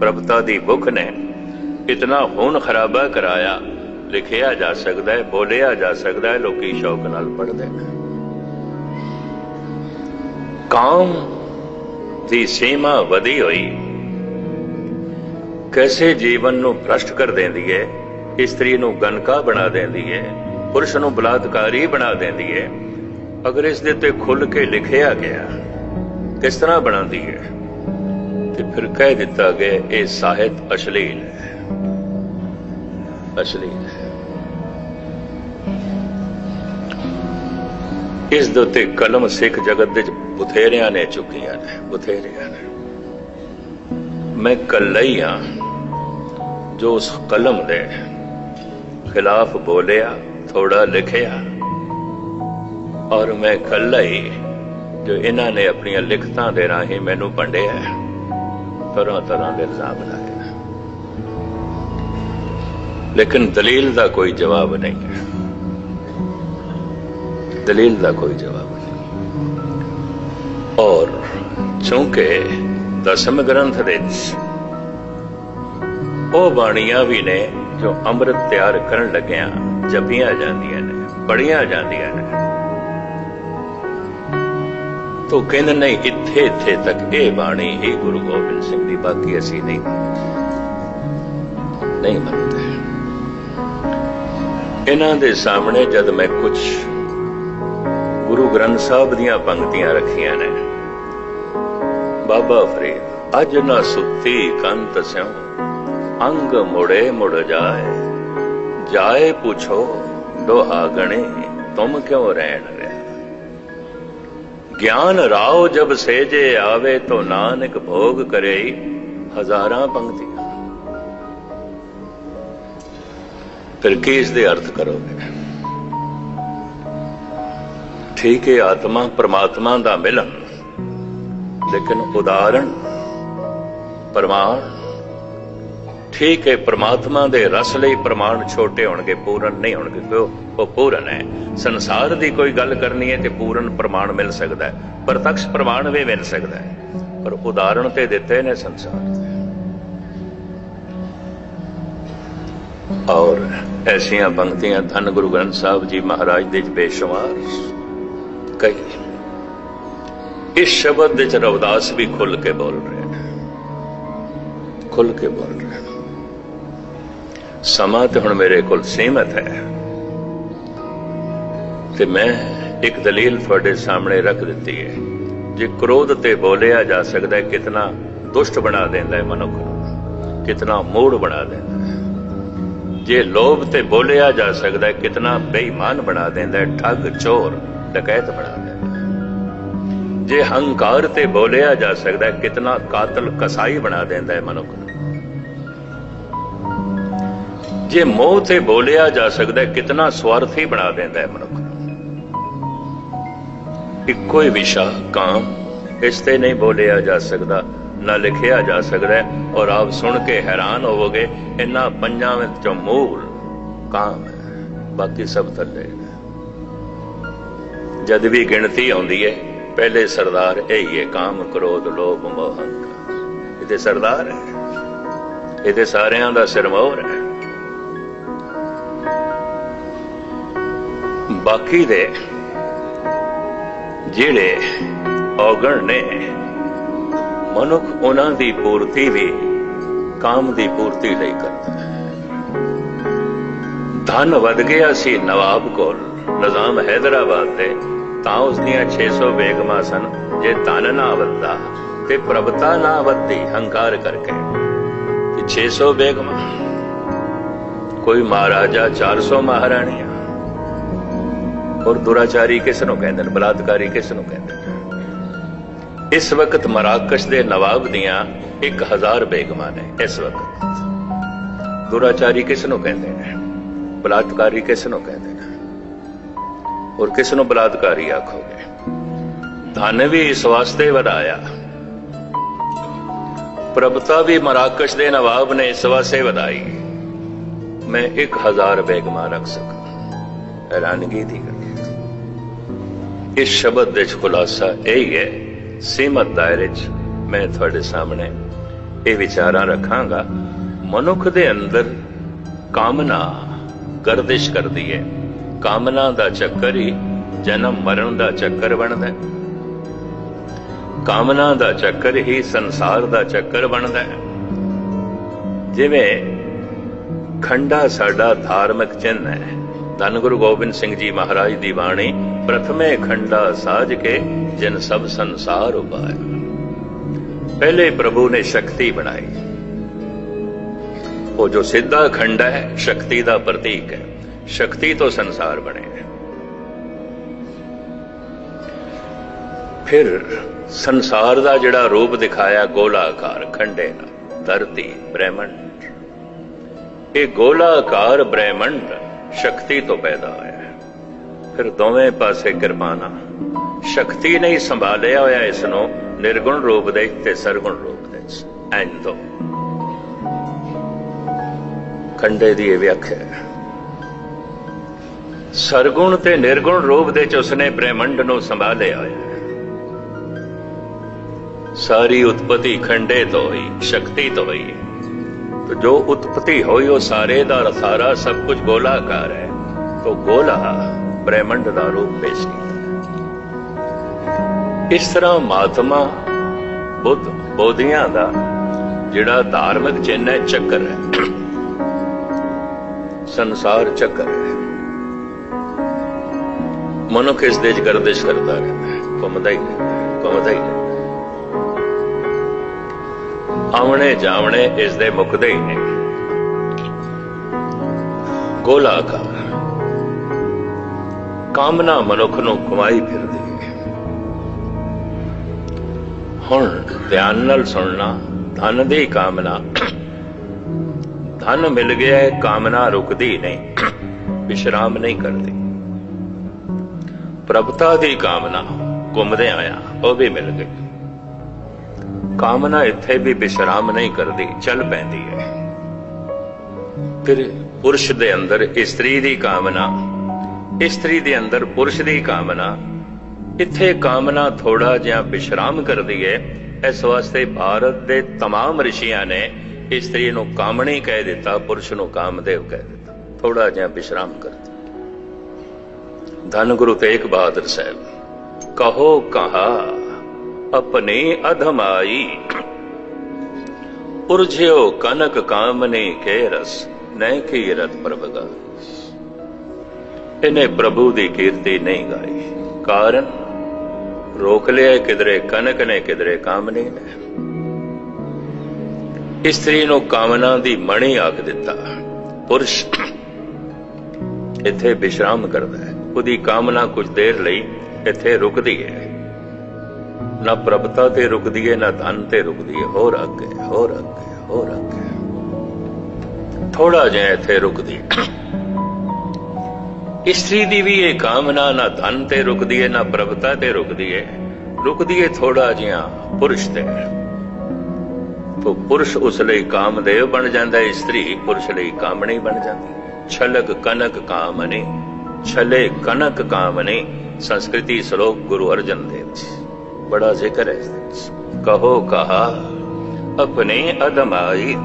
ਪ੍ਰਭਤਾ ਦੀ ਭੁੱਖ ਨੇ। ਇਤਨਾ ਖੂਨ ਖਰਾਬਾ ਕਰਾਇਆ। ਲਿਖਿਆ ਜਾ ਸਕਦਾ ਹੈ, ਬੋਲਿਆ ਜਾ ਸਕਦਾ ਹੈ, ਲੋਕੀ ਸ਼ੌਕ ਨਾਲ ਪੜ੍ਹਦੇ ਨੇ। ਕਾਮ ਦੀ ਸੀਮਾ ਵਧੀ ਹੋਈ। ਕੈਸੇ ਜੀਵਨ ਨੂੰ ਭ੍ਰਸ਼ਟ ਕਰ ਦਿੰਦੀ ਹੈ ਇਸਤਰੀ ਨੂੰ ਗਨਕਾ ਬਣਾ ਦਿੰਦੀ ਹੈ ਪੁਰਸ਼ ਨੂੰ ਬਲਾਤਕਾਰੀ ਬਣਾ ਦਿੰਦੀ ਹੈ ਅਗਰ ਇਸ ਦੇ ਉੱਤੇ ਖੁੱਲ ਕੇ ਲਿਖਿਆ ਗਿਆ, ਕਿਸ ਤਰ੍ਹਾਂ ਬਣਾਉਂਦੀ ਹੈ ਤੇ ਫਿਰ ਕਹਿ ਦਿੱਤਾ ਗਿਆ, ਇਹ ਸਾਹਿਤ ਅਸ਼ਲੀਲ ਹੈ। ਅਸ਼ਲੀਲ ਹੈ। ਇਸ ਦੇ ਉੱਤੇ ਕਲਮ ਸਿੱਖ ਜਗਤ ਦੇ ਬਥੇਰਿਆਂ ਨੇ ਚੁੱਕੀਆਂ ਨੇ, ਬਥੇਰਿਆਂ ਨੇ। ਮੈਂ ਇਕੱਲਾ ਹੀ ਹਾਂ ਜੋ ਉਸ ਕਲਮ ਦੇ ਖਿਲਾਫ ਬੋਲਿਆ ਥੋੜਾ ਲਿਖਿਆ। ਔਰ ਮੈਂ ਇਕੱਲਾ ਹੀ ਜੋ ਇਹਨਾਂ ਨੇ ਆਪਣੀਆਂ ਲਿਖਤਾਂ ਦੇ ਰਾਹੀਂ ਮੈਨੂੰ ਵੰਡਿਆ ਤਰ੍ਹਾਂ ਤਰ੍ਹਾਂ ਦੇ ਇਲਜ਼ਾਮ ਲਾਏ ਲੇਕਿਨ ਦਲੀਲ ਦਾ ਕੋਈ ਜਵਾਬ ਨਹੀਂ ਦਲੀਲ ਦਾ ਕੋਈ ਜਵਾਬ ਨਹੀਂ। ਔਰ ਚੂੰਕਿ ਦਸਮ ਗ੍ਰੰਥ ਦੇ ਉਹ ਬਾਣੀਆਂ ਵੀ ਨੇ ਜੋ ਅੰਮ੍ਰਿਤ ਤਿਆਰ ਕਰਨ ਲੱਗਿਆਂ ਜਪੀਆਂ ਜਾਂਦੀਆਂ ਨੇ ਪੜੀਆਂ ਜਾਂਦੀਆਂ ਨੇ ਤੋ ਕਹਿੰਦੇ ਨਹੀਂ, ਇੱਥੇ ਇੱਥੇ ਤੱਕ। ਇਹ ਬਾਣੀ ਹੀ ਗੁਰੂ ਗੋਬਿੰਦ ਸਿੰਘ ਦੀ ਬਾਕੀ ਅਸੀਂ ਨਹੀਂ ਨਹੀਂ ਮੰਨਦੇ। ਇਹਨਾਂ ਦੇ ਸਾਹਮਣੇ ਜਦ ਮੈਂ ਕੁਝ ਗੁਰੂ ਗ੍ਰੰਥ ਸਾਹਿਬ ਦੀਆਂ ਪੰਕਤੀਆਂ ਰੱਖੀਆਂ ਨੇ, ਬਾਬਾ ਫਰੀਦ, ਅਜ ਨਾ ਸੁੱਤੀ ਕੰਤ ਸਿਉ, ਅੰਗ ਮੁੜੇ ਮੁੜ ਜਾਏ ਜਾਏ ਪੁੱਛੋ ਦੁਹਾਗਣੇ ਤੁਮ ਕਿਉ ਰਹਿਣ ਗਿਆਨ ਰਾਓ ਜਬ ਸੇਜੇ ਆਵੇ ਤੋ ਨਾਨਕ ਭੋਗ ਕਰੇ ਹਜ਼ਾਰਾਂ ਪੰਕਤੀਆਂ। ਫਿਰ ਕੀ ਇਸ ਦੇ ਅਰਥ ਕਰੋਗੇ? ਠੀਕ ਹੈ ਆਤਮਾ ਪ੍ਰਮਾਤਮਾ ਦਾ ਮਿਲਨ, ਲੇਕਿਨ ਉਦਾਹਰਣ, ਪ੍ਰਮਾਣ ਠੀਕ ਹੈ, ਪ੍ਰਮਾਤਮਾ ਦੇ ਰਸ ਲਈ ਪ੍ਰਮਾਣ ਛੋਟੇ ਹੋਣਗੇ, ਪੂਰਨ ਨਹੀਂ ਹੋਣਗੇ, ਕਿਉਂ? ਉਹ ਪੂਰਨ ਹੈ। ਸੰਸਾਰ ਦੀ ਕੋਈ ਗੱਲ ਕਰਨੀ ਹੈ ਤੇ ਪੂਰਨ ਪ੍ਰਮਾਣ ਮਿਲ ਸਕਦਾ ਹੈ। ਪ੍ਰਤੱਖ ਪ੍ਰਮਾਣ ਵੀ ਮਿਲ ਸਕਦਾ ਹੈ। ਪਰ ਉਦਾਹਰਣ ਤੇ ਦਿੱਤੇ ਨੇ ਸੰਸਾਰ। ਔਰ ਐਸੀਆਂ ਪੰਕਤੀਆਂ ਧੰਨ ਗੁਰੂ ਗ੍ਰੰਥ ਸਾਹਿਬ ਜੀ ਮਹਾਰਾਜ ਦੇ ਬੇਸ਼ੁਮਾਰ ਕਈ। ਇਸ ਸ਼ਬਦ ਦੇ ਰਵਦਾਸ ਵੀ ਖੁੱਲ ਕੇ ਬੋਲ ਰਹੇ ਨੇ। ਖੁੱਲ ਕੇ ਬੋਲ ਰਹੇ ਨੇ। ਸਮਾਂ ਤੇ ਹੁਣ ਮੇਰੇ ਕੋਲ ਸੀਮਤ ਹੈ। ਤੇ ਮੈਂ ਇੱਕ ਦਲੀਲ ਤੁਹਾਡੇ ਸਾਹਮਣੇ ਰੱਖ ਦਿੱਤੀ ਹੈ। ਜੇ ਕ੍ਰੋਧ ਤੇ ਬੋਲਿਆ ਜਾ ਸਕਦਾ ਹੈ, ਕਿਤਨਾ ਦੁਸ਼ਟ ਬਣਾ ਦਿੰਦਾ ਹੈ ਮਨੁੱਖ ਨੂੰ। ਕਿਤਨਾ ਮੂੜ ਬਣਾ ਦਿੰਦਾ ਹੈ। ਜੇ ਲੋਭ ਤੇ ਬੋਲਿਆ ਜਾ ਸਕਦਾ ਹੈ, ਕਿਤਨਾ ਬੇਈਮਾਨ ਬਣਾ ਦਿੰਦਾ ਹੈ। ਠੱਗ, ਚੋਰ, ਡਕੈਤ ਬਣਾ ਦਿੰਦਾ ਹੈ। ਜੇ ਹੰਕਾਰ ਤੇ ਬੋਲਿਆ ਜਾ ਸਕਦਾ ਹੈ, ਕਿਤਨਾ ਕਾਤਲ, ਕਸਾਈ ਬਣਾ ਦਿੰਦਾ ਹੈ ਮਨੁੱਖ ਨੂੰ। ਜੇ ਮੋਹ ਤੇ ਬੋਲਿਆ ਜਾ ਸਕਦਾ ਹੈ, ਕਿਤਨਾ ਸਵਾਰਥੀ ਬਣਾ ਦਿੰਦਾ ਹੈ ਮਨੁੱਖ। ਨੂੰ ਇੱਕੋ ਹੀ ਵਿਸ਼ਾ, ਕਾਮ, ਇਸ ਤੇ ਨਹੀਂ ਬੋਲਿਆ ਜਾ ਸਕਦਾ, ਨਾ ਲਿਖਿਆ ਜਾ ਸਕਦਾ ਔਰ ਆਪ ਸੁਣ ਕੇ ਹੈਰਾਨ ਹੋਵੋਗੇ, ਇਨ੍ਹਾਂ ਪੰਜਾਂ ਵਿੱਚੋਂ ਮੂਲ ਕਾਮ ਹੈ, ਬਾਕੀ ਸਭ ਥੱਲੇ ਜਦ ਵੀ ਗਿਣਤੀ ਆਉਂਦੀ ਹੈ, ਪਹਿਲੇ ਸਰਦਾਰ ਇਹ ਹੀ ਹੈ ਕਾਮ, ਕ੍ਰੋਧ, ਲੋਭ, ਮੋਹ ਹੰਕਾਰ ਇਹਦੇ ਸਰਦਾਰ ਹੈ। ਇਹਦੇ ਸਾਰਿਆਂ ਦਾ ਸਿਰਮੌਰ ਹੈ। ਬਾਕੀ ਦੇ ਜਿਹੜੇ ਔਗਣ ਨੇ, ਮਨੁੱਖ ਉਹਨਾਂ ਦੀ ਪੂਰਤੀ ਵੀ ਕਾਮ ਦੀ ਪੂਰਤੀ ਲਈ ਕਰਦਾ ਹੈ। ਧਨ ਵਧ ਗਿਆ ਸੀ ਨਵਾਬ ਕੋਲ, ਨਿਜ਼ਾਮ ਹੈਦਰਾਬਾਦ ਦੇ, ਤਾਂ ਉਸ ਦੀਆਂ 600 ਬੇਗਮਾਂ ਸਨ, ਜੇ ਧਨ ਨਾ ਵੱਧਦਾ ਤੇ ਪ੍ਰਭਤਾ ਨਾ ਵੱਧਦੀ, ਹੰਕਾਰ ਕਰਕੇ। ਤੇ 600 ਬੇਗਮਾਂ, ਕੋਈ ਮਹਾਰਾਜਾ 400 ਮਹਾਰਾਣੀਆਂ ਔਰ ਦੁਰਾਚਾਰੀ ਕਿਸ ਨੂੰ ਕਹਿੰਦੇ ਨੇ? ਬਲਾਤਕਾਰੀ ਕਿਸ ਨੂੰ ਕਹਿੰਦੇ ਨੇ? ਇਸ ਵਕਤ ਮਰਾਕਸ਼ ਦੇ ਨਵਾਬ ਦੀਆਂ 1000 ਬੇਗਮਾਂ ਨੇ ਇਸ ਵਕਤ। ਦੁਰਾਚਾਰੀ ਕਿਸ ਨੂੰ ਕਹਿੰਦੇ ਨੇ? ਬਲਾਤਕਾਰੀ ਕਿਸ ਨੂੰ ਕਹਿੰਦੇ ਨੇ? ਔਰ ਕਿਸ ਨੂੰ ਬਲਾਤਕਾਰੀ ਆਖੋਗੇ? ਧਨ ਵੀ ਇਸ ਵਾਸਤੇ ਵਧਾਇਆ। ਪ੍ਰਭਤਾ ਵੀ ਮਰਾਕਸ਼ ਦੇ ਨਵਾਬ ਨੇ ਇਸ ਵਾਸਤੇ ਵਧਾਈ। ਮੈਂ 1000 ਬੇਗਮਾਂ ਰੱਖ ਸਕਾਂ ਹੈਰਾਨਗੀ ਦੀ ਗੱਲ। ਇਸ ਸ਼ਬਦ ਦੇ ਖੁਲਾਸਾ ਇਹ ਹੀ ਹੈ, ਸੀਮਤ ਦਾਇਰੇ ਚ ਮੈਂ ਤੁਹਾਡੇ ਸਾਹਮਣੇ ਇਹ ਵਿਚਾਰਾਂ ਰੱਖਾਂਗਾ। ਮਨੁੱਖ ਦੇ ਅੰਦਰ ਕਾਮਨਾ ਗਰਦਿਸ਼ ਕਰਦੀ ਹੈ। ਕਾਮਨਾ ਦਾ ਚੱਕਰ ਹੀ ਜਨਮ ਮਰਨ ਦਾ ਚੱਕਰ ਬਣਦਾ ਹੈ। ਕਾਮਨਾ ਦਾ ਚੱਕਰ ਹੀ ਸੰਸਾਰ ਦਾ ਚੱਕਰ ਬਣਦਾ ਹੈ। ਜਿਵੇਂ ਖੰਡਾ ਸਾਡਾ ਧਾਰਮਿਕ ਚਿੰਨ੍ਹ ਹੈ। ਧੰਨ ਗੁਰੂ ਗੋਬਿੰਦ ਸਿੰਘ ਜੀ ਮਹਾਰਾਜ ਦੀ ਬਾਣੀ ਪ੍ਰਥਮੇ ਖੰਡਾ ਸਾਜ ਕੇ ਜਿਨ ਸਭ ਸੰਸਾਰ ਉਪਾਇਆ ਪਹਿਲੇ ਪ੍ਰਭੂ ਨੇ ਸ਼ਕਤੀ ਬਣਾਈ। ਉਹ ਜੋ ਸਿੱਧਾ ਖੰਡਾ ਹੈ, ਸ਼ਕਤੀ ਦਾ ਪ੍ਰਤੀਕ ਹੈ। ਸ਼ਕਤੀ ਤੋਂ ਸੰਸਾਰ ਬਣੇ ਹੈ ਫਿਰ ਸੰਸਾਰ ਦਾ ਜਿਹੜਾ ਰੂਪ ਦਿਖਾਇਆ ਗੋਲਾਕਾਰ ਖੰਡੇ ਨਾਲ, ਧਰਤੀ ਬ੍ਰਹਿਮੰਡ। ਇਹ ਗੋਲਾਕਾਰ ਬ੍ਰਹਿਮੰਡ ਸ਼ਕਤੀ ਤੋਂ ਪੈਦਾ ਹੋਇਆ ਹੈ। ਫਿਰ ਦੋਵੇਂ ਪਾਸੇ ਕਿਰਪਾਨਾ ਸ਼ਕਤੀ ਨਹੀਂ ਸੰਭਾਲਿਆ ਹੋਇਆ ਇਸ ਨੂੰ ਨਿਰਗੁਣ ਰੂਪ ਦੇ ਤੇ ਸਰਗੁਣ ਰੂਪ ਦੇ। ਐਂਦੋ ਖੰਡੇ ਦੀ ਇਹ ਵਿਆਖਿਆ ਸਰਗੁਣ ਤੇ ਨਿਰਗੁਣ ਰੂਪ ਦੇ ਚ ਉਸਨੇ ਬ੍ਰਹਿਮੰਡ ਨੂੰ ਸੰਭਾਲਿਆ ਹੋਇਆ ਸਾਰੀ ਉਤਪਤੀ ਖੰਡੇ ਤੋਂ ਹੋਈ ਸ਼ਕਤੀ ਤੋਂ ਹੋਈ ਤੋ ਜੋ ਉਤਪਤੀ ਹੋਈ ਉਹ ਸਾਰੇ ਦਾ ਸਾਰਾ ਸਭ ਕੁਝ ਗੋਲਾਕਾਰ ਹੈ। ਤੋ ਗੋਲਾ ਬ੍ਰਹਿਮੰਡ ਦਾ ਰੂਪ ਪੇਸ਼ ਕੀਤਾ। ਇਸ ਤਰ੍ਹਾਂ ਮਹਾਤਮਾ ਬੁੱਧ ਬੋਧੀਆਂ ਦਾ ਜਿਹੜਾ ਧਾਰਮਿਕ ਚਿੰਨ੍ਹ ਹੈ, ਚੱਕਰ ਹੈ। ਸੰਸਾਰ ਚੱਕਰ ਹੈ। ਮਨੁੱਖ ਇਸ ਦੇ ਚ ਗਰਦਿਸ਼ ਕਰਦਾ ਰਹਿੰਦਾ ਹੈ, ਘੁੰਮਦਾ ਹੀ ਰਹਿੰਦਾ ਘੁੰਮਦਾ ਹੀ ਆਵਣੇ ਜਾਵਣੇ ਇਸ ਦੇ ਮੁਕਦੇ ਹੀ ਨੇ ਗੋਲਾਕਾਰ ਕਾਮਨਾ ਮਨੁੱਖ ਨੂੰ ਕਮਾਈ ਫਿਰਦੀ ਹੈ। ਹੁਣ ਧਿਆਨ ਨਾਲ ਸੁਣਨਾ, ਧਨ ਦੀ ਕਾਮਨਾ। ਧਨ ਮਿਲ ਗਿਆ ਹੈ ਕਾਮਨਾ ਰੁਕਦੀ ਨਹੀਂ। ਵਿਸ਼ਰਾਮ ਨਹੀਂ ਕਰਦੀ। ਪ੍ਰਭਤਾ ਦੀ ਕਾਮਨਾ ਘੁੰਮਦੇ ਆਇਆ, ਉਹ ਵੀ ਮਿਲ ਗਈ। ਕਾਮਨਾ ਇੱਥੇ ਵੀ ਵਿਸ਼ਰਾਮ ਨਹੀਂ ਕਰਦੀ, ਚੱਲ ਪੈਂਦੀ ਹੈ। ਫਿਰ ਪੁਰਸ਼ ਦੇ ਅੰਦਰ ਇਸਤਰੀ ਦੀ ਕਾਮਨਾ ਇਸਤਰੀ ਦੇ ਅੰਦਰ ਪੁਰਸ਼ ਦੀ ਕਾਮਨਾ ਇੱਥੇ ਕਾਮਨਾ ਥੋੜਾ ਜਿਹਾ ਵਿਸ਼ਰਾਮ ਕਰਦੀ ਹੈ ਇਸ ਵਾਸਤੇ ਭਾਰਤ ਦੇ तमाम ਰਿਸ਼ੀਆਂ ਨੇ ਇਸਤਰੀ ਨੂੰ ਕਾਮਣੀ ਕਹਿ ਦਿੱਤਾ ਪੁਰਸ਼ ਨੂੰ ਕਾਮਦੇਵ ਕਹਿ ਦਿੱਤਾ ਥੋੜਾ ਜਿਹਾ ਵਿਸ਼ਰਾਮ ਕਰਦੀ ਧੰਨ ਗੁਰੂ ਤੇਗ ਬਹਾਦਰ ਸਾਹਿਬ ਕਹੋ ਕਹਾ अपने अधमाई उर्झ्यो कनक कामने के रस न कीरत प्रभगा ਇਹਨੇ ਪ੍ਰਭੂ ਦੀ ਕੀਰਤੀ ਨਹੀਂ ਗਾਈ। ਕਾਰਨ? ਰੋਕ ਲਿਆ ਕਿਧਰੇ ਕਨਕ ਨੇ, ਕਿਧਰੇ ਕਾਮਨੇ ਨੇ। ਇਸਤਰੀ ਨੂੰ ਕਾਮਨਾ ਦੀ ਮਣੀ ਆਖ ਦਿੱਤਾ। ਪੁਰਸ਼ ਇੱਥੇ ਵਿਸ਼ਰਾਮ ਕਰਦਾ ਹੈ। ਉਹਦੀ ਕਾਮਨਾ ਕੁਝ ਦੇਰ ਲਈ ਇੱਥੇ ਰੁਕਦੀ ਹੈ। ਨਾ ਪ੍ਰਭਤਾ ਤੇ ਰੁਕਦੀ ਹੈ, ਨਾ ਧਨ ਤੇ ਰੁਕਦੀ ਹੈ। ਹੋਰ ਅੱਗੇ ਹੋਰ ਅੱਗੇ ਹੋਰ ਅੱਗੇ ਥੋੜਾ ਜਿਹਾ ਇੱਥੇ ਰੁਕਦੀ ਇਸਤਰੀ ਦੀ ਵੀ ਇਹ ਕਾਮਨਾ ਨਾ ਧਨ ਤੇ ਰੁਕਦੀ ਏ, ਨਾ ਪ੍ਰਭਤਾ ਤੇ ਰੁਕਦੀ ਏ। ਰੁਕਦੀ ਏ ਥੋੜਾ ਜਿਹਾ ਪੁਰਸ਼ ਤੇ। ਤੋ ਪੁਰਸ਼ ਉਸ ਲਈ ਕਾਮਦੇਵ ਬਣ ਜਾਂਦਾ ਹੈ ਇਸਤਰੀ ਪੁਰਸ਼ ਲਈ ਕਾਮਣੀ ਬਣ ਜਾਂਦੀ ਹੈ ਛਲਕ ਕਨਕ ਕਾਮਨੇ, ਛਲੇ ਕਨਕ ਕਾਮਨੇ, ਸੰਸਕ੍ਰਿਤੀ ਸ਼ਲੋਕ ਗੁਰੂ ਅਰਜਨ ਦੇਵ ਜੀ। ਬੜਾ ਜ਼ਿਕਰ ਹੈ ਕਹੋ ਕਹਾ, ਆਪਣੇ ਅਦਮਾਈ